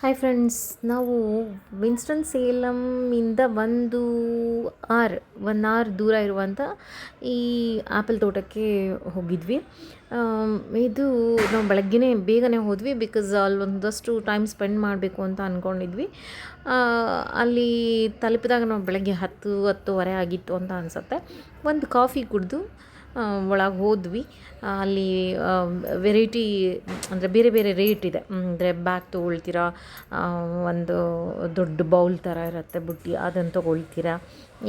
Hi friends ನಾವು Winston ಸೇಲಮ್ಮಿಂದ ಒಂದು ಆರ್ ಒನ್ ಆರ್ ದೂರ ಇರುವಂಥ ಈ ಆ್ಯಪಲ್ ತೋಟಕ್ಕೆ ಹೋಗಿದ್ವಿ. ಇದು ನಾವು ಬೆಳಗ್ಗೆನೇ ಬೇಗನೆ ಹೋದ್ವಿ ಬಿಕಾಸ್ ಅಲ್ಲಿ ಒಂದಷ್ಟು ಟೈಮ್ ಸ್ಪೆಂಡ್ ಮಾಡಬೇಕು ಅಂತ ಅಂದ್ಕೊಂಡಿದ್ವಿ ಅಲ್ಲಿ ತಲುಪಿದಾಗ ನಾವು ಬೆಳಗ್ಗೆ ಹತ್ತು, ಹತ್ತುವರೆ ಆಗಿತ್ತು ಅಂತ ಅನಿಸುತ್ತೆ. ಒಂದು ಕಾಫಿ ಕುಡಿದು ಒಳಗೆ ಹೋದ್ವಿ. ಅಲ್ಲಿ ವೆರೈಟಿ ಅಂದರೆ ಬೇರೆ ಬೇರೆ ರೇಟ್ ಇದೆ. ಅಂದರೆ ಬ್ಯಾಗ್ ತೊಗೊಳ್ತೀರಾ ಒಂದು ದೊಡ್ಡ ಬೌಲ್ ಥರ ಇರುತ್ತೆ ಬುಟ್ಟಿ ಅದನ್ನು ತೊಗೊಳ್ತೀರಾ,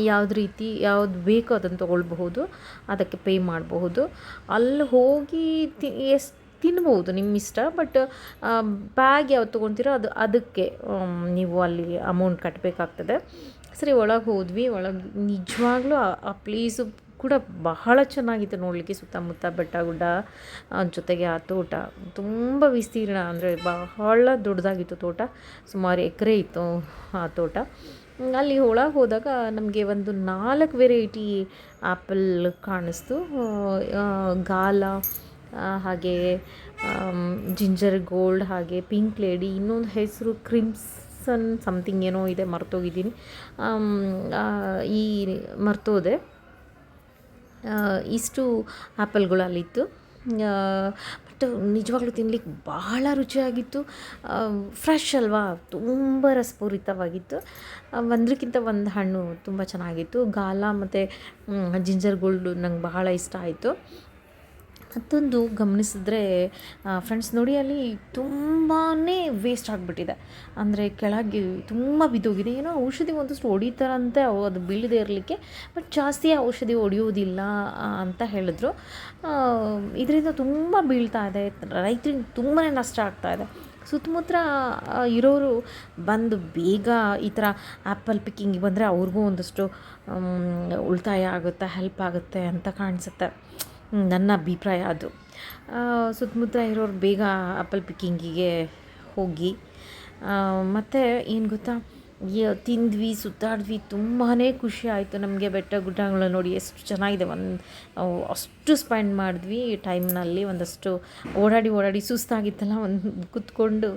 ಯಾವ್ದು ರೀತಿ, ಯಾವ್ದು ಬೇಕೋ ಅದನ್ನು ತೊಗೊಳ್ಬಹುದು, ಅದಕ್ಕೆ ಪೇ ಮಾಡಬಹುದು. ಅಲ್ಲಿ ಹೋಗಿ ತಿ ಎಷ್ಟು ತಿನ್ಬೋದು ನಿಮ್ಮ ಇಷ್ಟ ಬಟ್ ಬ್ಯಾಗ್ ಯಾವ್ದು ತೊಗೊಳ್ತೀರೋ ಅದು, ಅದಕ್ಕೆ ನೀವು ಅಲ್ಲಿ ಅಮೌಂಟ್ ಕಟ್ಟಬೇಕಾಗ್ತದೆ ಸರಿ, ಒಳಗೆ ಹೋದ್ವಿ. ಒಳಗೆ ನಿಜವಾಗ್ಲೂ ಆ ಪ್ಲೇಸು ಕೂಡ ಬಹಳ ಚೆನ್ನಾಗಿತ್ತು ನೋಡಲಿಕ್ಕೆ ಸುತ್ತಮುತ್ತ ಬೆಟ್ಟ ಗುಡ್ಡ ಜೊತೆಗೆ ಆ ತೋಟ. ತುಂಬ ವಿಸ್ತೀರ್ಣ ಅಂದರೆ ಬಹಳ ದೊಡ್ಡದಾಗಿತ್ತು ತೋಟ. ಸುಮಾರು ಎಕರೆ ಇತ್ತು ಆ ತೋಟ. ಅಲ್ಲಿ ಒಳಗೆ ಹೋದಾಗ ನಮಗೆ ಒಂದು ನಾಲ್ಕು ವೆರೈಟಿ ಆ್ಯಪಲ್ ಕಾಣಿಸ್ತು. ಗಾಲ ಹಾಗೆ ಜಿಂಜರ್ ಗೋಲ್ಡ್ ಹಾಗೆ ಪಿಂಕ್ ಲೇಡಿ ಇನ್ನೊಂದು ಹೆಸರು ಕ್ರಿಮ್ಸನ್ ಸಮಥಿಂಗ್ ಏನೋ ಇದೆ ಮರ್ತೋಗಿದ್ದೀನಿ. ಈ ಮರ್ತೋದೆ. ಇಷ್ಟು ಆ್ಯಪಲ್ಗಳು ಅಲ್ಲಿತ್ತು ಬಟ್ ನಿಜವಾಗ್ಲೂ ತಿನ್ಲಿಕ್ಕೆ ಬಹಳ ರುಚಿಯಾಗಿತ್ತು. ಫ್ರೆಶ್ ಅಲ್ವಾ? ತುಂಬ ರಸಪೂರಿತವಾಗಿತ್ತು. ಒಂದಕ್ಕಿಂತ ಒಂದು ಹಣ್ಣು ತುಂಬ ಚೆನ್ನಾಗಿತ್ತು. ಗಾಲ ಮತ್ತು ಜಿಂಜರ್ ಗೋಲ್ಡು ನಂಗೆ ಬಹಳ ಇಷ್ಟ ಆಯಿತು. ಮತ್ತೊಂದು ಗಮನಿಸಿದ್ರೆ ಫ್ರೆಂಡ್ಸ್ ನೋಡಿ ಅಲ್ಲಿ ತುಂಬಾ ವೇಸ್ಟ್ ಆಗಿಬಿಟ್ಟಿದೆ. ಅಂದರೆ ಕೆಳಗೆ ತುಂಬ ಬಿದ್ದೋಗಿದೆ. ಏನೋ ಔಷಧಿ ಒಂದಷ್ಟು ಹೊಡಿತಾರಂತೆ, ಅವು ಅದು ಬೀಳದೆ ಇರಲಿಕ್ಕೆ ಬಟ್ ಜಾಸ್ತಿ ಔಷಧಿ ಹೊಡೆಯೋದಿಲ್ಲ ಅಂತ ಹೇಳಿದ್ರು. ಇದರಿಂದ ತುಂಬ ಬೀಳ್ತಾ ಇದೆ. ರೈತರಿಗೆ ತುಂಬಾ ನಷ್ಟ ಆಗ್ತಾ ಇದೆ. ಸುತ್ತಮುತ್ತ ಇರೋರು ಬಂದು ಬೇಗ ಈ ಥರ ಆ್ಯಪಲ್ ಪಿಕ್ಕಿಂಗಿಗೆ ಬಂದರೆ ಅವ್ರಿಗೂ ಒಂದಷ್ಟು ಉಳಿತಾಯ ಆಗುತ್ತೆ ಹೆಲ್ಪ್ ಆಗುತ್ತೆ ಅಂತ ಕಾಣಿಸುತ್ತೆ. ನನ್ನ ಅಭಿಪ್ರಾಯ ಅದು. ಸುತ್ತಮುತ್ತ ಇರೋರು ಬೇಗ ಆ್ಯಪಲ್ ಪಿಕ್ಕಿಂಗಿಗೆ ಹೋಗಿ ಮತ್ತು ಏನು ಗೊತ್ತಾ? ತಿಂದ್ವಿ, ಸುತ್ತಾಡಿದ್ವಿ ತುಂಬಾ ಖುಷಿ ಆಯಿತು ನಮಗೆ ಬೆಟ್ಟ ಗುಡ್ಡಗಳು ನೋಡಿ. ಎಷ್ಟು ಚೆನ್ನಾಗಿದೆ ಒಂದು, ನಾವು ಅಷ್ಟು ಸ್ಪೆಂಡ್ ಮಾಡಿದ್ವಿ ಟೈಮ್ನಲ್ಲಿ ಒಂದಷ್ಟು ಓಡಾಡಿ ಓಡಾಡಿ ಸುಸ್ತಾಗಿತ್ತಲ್ಲ, ಒಂದು ಕೂತ್ಕೊಂಡು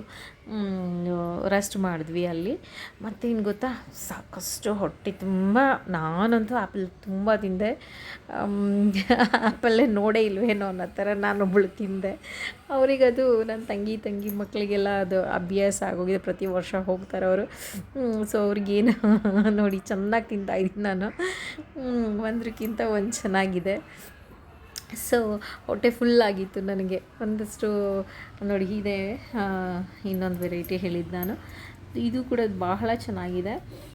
ರೆಸ್ಟ್ ಮಾಡಿದ್ವಿ ಅಲ್ಲಿ. ಮತ್ತೇನು ಗೊತ್ತಾ? ಸಾಕಷ್ಟು ಹೊಟ್ಟೆ ತುಂಬ, ನಾನಂತೂ ಆ್ಯಪಲ್ ತುಂಬ ತಿಂದೆ. ಆ್ಯಪಲ್ಲೇ ನೋಡೇ ಇಲ್ವೇನೋ ಅನ್ನೋ ಥರ ನಾನೊಬ್ಬಳು ತಿಂದೆ. ಅವರಿಗದು ನನ್ನ ತಂಗಿ ತಂಗಿ ಮಕ್ಕಳಿಗೆಲ್ಲ ಅದು ಅಭ್ಯಾಸ ಆಗೋಗಿದೆ. ಪ್ರತಿ ವರ್ಷ ಹೋಗ್ತಾರೆ ಅವರು. ಸೊ ಅವ್ರಿಗೇನು ನೋಡಿ ಚೆನ್ನಾಗಿ ತಿಂತಾಯಿದ್ದೀನಿ ನಾನು. ಒಂದ್ರಕ್ಕಿಂತ ಒಂದು ಚೆನ್ನಾಗಿದೆ. ಸೊ ಹೊಟ್ಟೆ ಫುಲ್ ಆಗಿತ್ತು ನನಗೆ. ಒಂದಷ್ಟು ನೋಡಿ ಇದೆ. ಇನ್ನೊಂದು ವೆರೈಟಿ ಹೇಳಿದ್ದು ನಾನು. ಇದು ಕೂಡ ಬಹಳ ಚೆನ್ನಾಗಿದೆ.